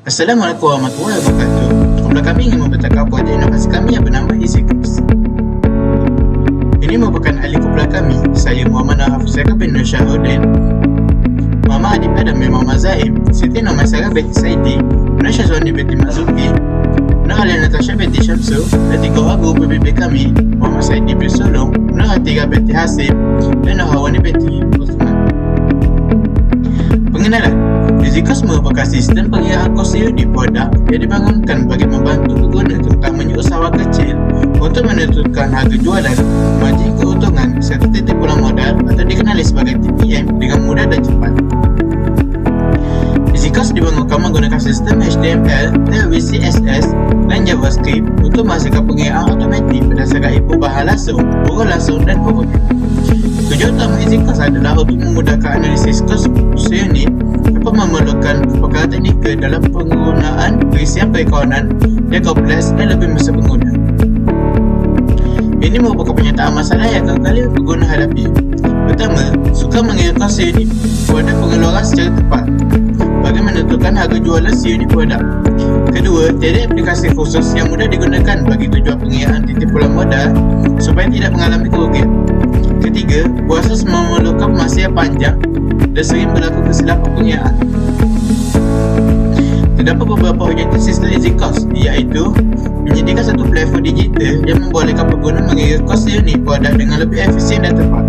Assalamualaikum warahmatullahi wabarakatuh. Kumpulan kami ingin memberitakan projek inovasi kami yang bernama EasyCourse. Ini merupakan ahli kumpulan kami, saya Muhammad Hafizaka bin Nur Syahrudin, Muhammad Adib Adam bin Muhammad Zaim, Siti Nomai Sarah binti Saidi, Nur Syazwani binti Mazuki, Nur Alia Natasha binti Syamsu, dan tiga wagu PBB kami, Muhammad Saidi bin Sulung, Nur Atiga binti Hasim, dan Nur Hawani binti Uthman. Pengenalan EasyCost merupakan sistem pengiraan kos unit produk yang dibangunkan bagi membantu pengguna terutamanya usahawan kecil untuk menentukan harga jualan, margin keuntungan serta titik pulang modal atau dikenali sebagai TPM dengan mudah dan cepat. EasyCost dibangunkan menggunakan sistem HTML, TLB CSS dan JavaScript untuk menghasilkan pengiraan automatik berdasarkan input bahan langsung, huruf langsung dan huruf. Tujuan utama EasyCost adalah untuk memudahkan analisis kos unit tanpa memerlukan perkara teknikal dalam penggunaan perisian perekonomian yang kompleks dan lebih besar pengguna. Ini merupakan penyataan masalah yang kali pengguna hadapi. Pertama, suka mengira kos unit produk pengeluaran secara tepat bagi menentukan harga jualan si unit produk. Kedua, tiada aplikasi khusus yang mudah digunakan bagi tujuan pengiraan titik pulang modal supaya tidak mengalami kerugian. Ketiga, proses memerlukan masa yang panjang dan sering berlaku kesilapan pengiraan. Terdapat beberapa objektif sistem EasyCost iaitu menyediakan satu platform digital yang membolehkan pengguna mengira kos unit produk dengan lebih efisien dan tepat.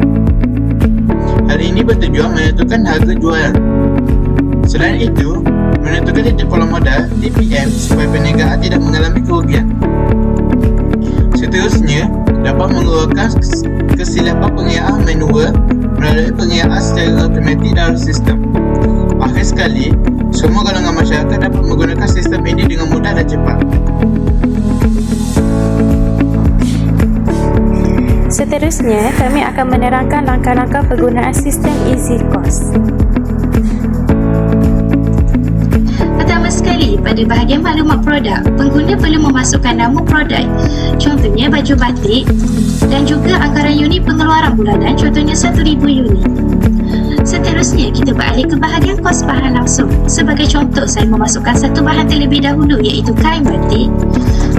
Hal ini bertujuan menentukan harga jualan. Selain itu, menentukan titik pulang modal TPM supaya perniagaan tidak mengalami kerugian. Seterusnya, dapat mengeluarkan kesilapan pengiraan manual melalui pengiraan secara automatik dalam sistem. Akhir sekali, semua golongan masyarakat dapat menggunakan sistem ini dengan mudah dan cepat. Seterusnya, kami akan menerangkan langkah-langkah penggunaan sistem EasyCost. Pertama sekali, pada bahagian maklumat produk, pengguna perlu memasukkan nama produk, contohnya baju batik dan juga anggaran unit pengeluaran bulanan, contohnya 1000 unit. Seterusnya, kita beralih ke bahagian kos bahan langsung. Sebagai contoh, saya memasukkan satu bahan terlebih dahulu iaitu kain batik,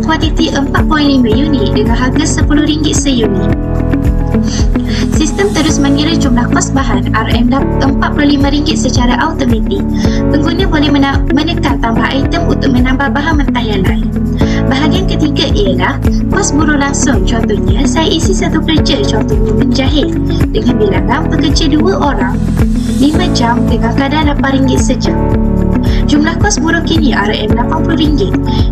kuantiti 4.5 unit dengan harga RM10 seunit. Sistem terus mengira jumlah kos bahan RM45 secara automatik. Pengguna boleh menekan tambah item untuk menambah bahan mentah yang lain. Bahagian ketiga ialah kos buruh langsung. Contohnya, saya isi satu kerja, contohnya menjahit dengan bilangan pekerja dua orang 5 jam dengan kadar RM8 sejam. Jumlah kos buruh kini RM80.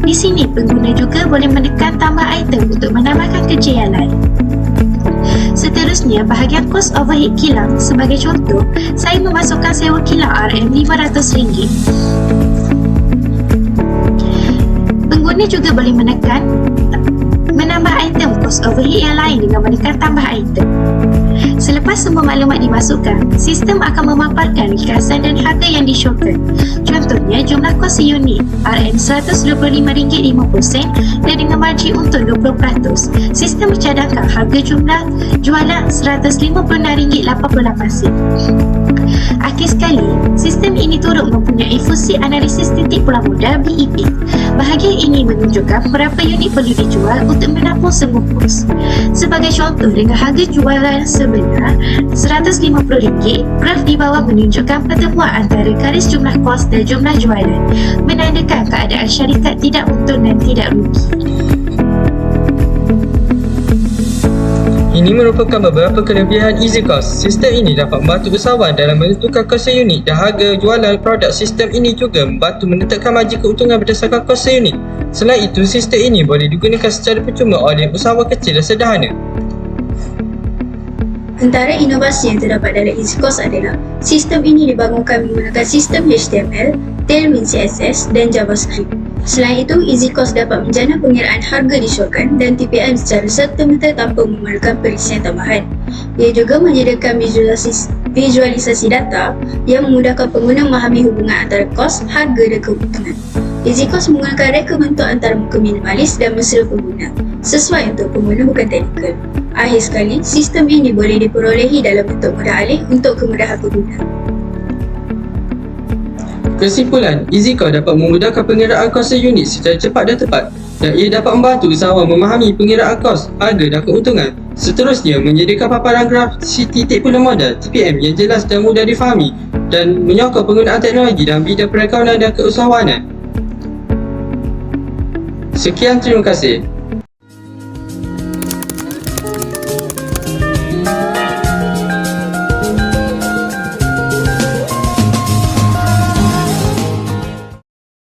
Di sini pengguna juga boleh menekan tambah item untuk menambahkan kerja yang lain. Seterusnya, bahagian kos overhead kilang. Sebagai contoh, saya memasukkan sewa kilang RM500. Pengguna juga boleh menekan menambah item kos overhead yang lain dengan menekan tambah item. Selepas semua maklumat dimasukkan, sistem akan memaparkan ringkasan dan harga yang disyorkan. Contohnya, jumlah kos unit RM125.50 dan dengan margin untung 20%. Sistem mencadangkan harga jumlah jualan RM156.88. Akhir sekali, sistem ini turut mempunyai fungsi analisis titik pulang modal BEP. Bahagian ini menunjukkan berapa unit perlu dijual untuk menampung semua kos. Sebagai contoh, dengan harga jualan sebenar RM150, graf di bawah menunjukkan pertemuan antara garis jumlah kos dan jumlah jualan, menandakan keadaan syarikat tidak untung dan tidak rugi. Ini merupakan beberapa kelebihan EasyCost. Sistem ini dapat membantu usahawan dalam menentukan kos unit dan harga jualan produk. Sistem ini juga membantu menetapkan margin keuntungan berdasarkan kos unit. Selain itu, sistem ini boleh digunakan secara percuma oleh usahawan kecil dan sederhana. Antara inovasi yang terdapat dalam EasyCost adalah sistem ini dibangunkan menggunakan sistem HTML, Tailwind CSS dan JavaScript. Selain itu, EasyCost dapat menjana pengiraan harga disyorkan dan TPM secara serta-merta tanpa memerlukan perisian tambahan. Ia juga menyediakan visualisasi, visualisasi data yang memudahkan pengguna memahami hubungan antara kos, harga dan keuntungan. EasyCost menggunakan reka bentuk antara muka minimalis dan mesra pengguna sesuai untuk pengguna bukan teknikal. Akhir sekali, sistem ini boleh diperolehi dalam bentuk mudah alih untuk kemudahan pengguna. Kesimpulan, EasyCore dapat memudahkan pengiraan kos unit secara cepat dan tepat dan ia dapat membantu usahawan memahami pengiraan kos, harga dan keuntungan. Seterusnya, menyediakan paparan graf si titik pula modal TPM yang jelas dan mudah difahami dan menyokong penggunaan teknologi dalam bidang perakaunan dan keusahawanan. Sekian terima kasih.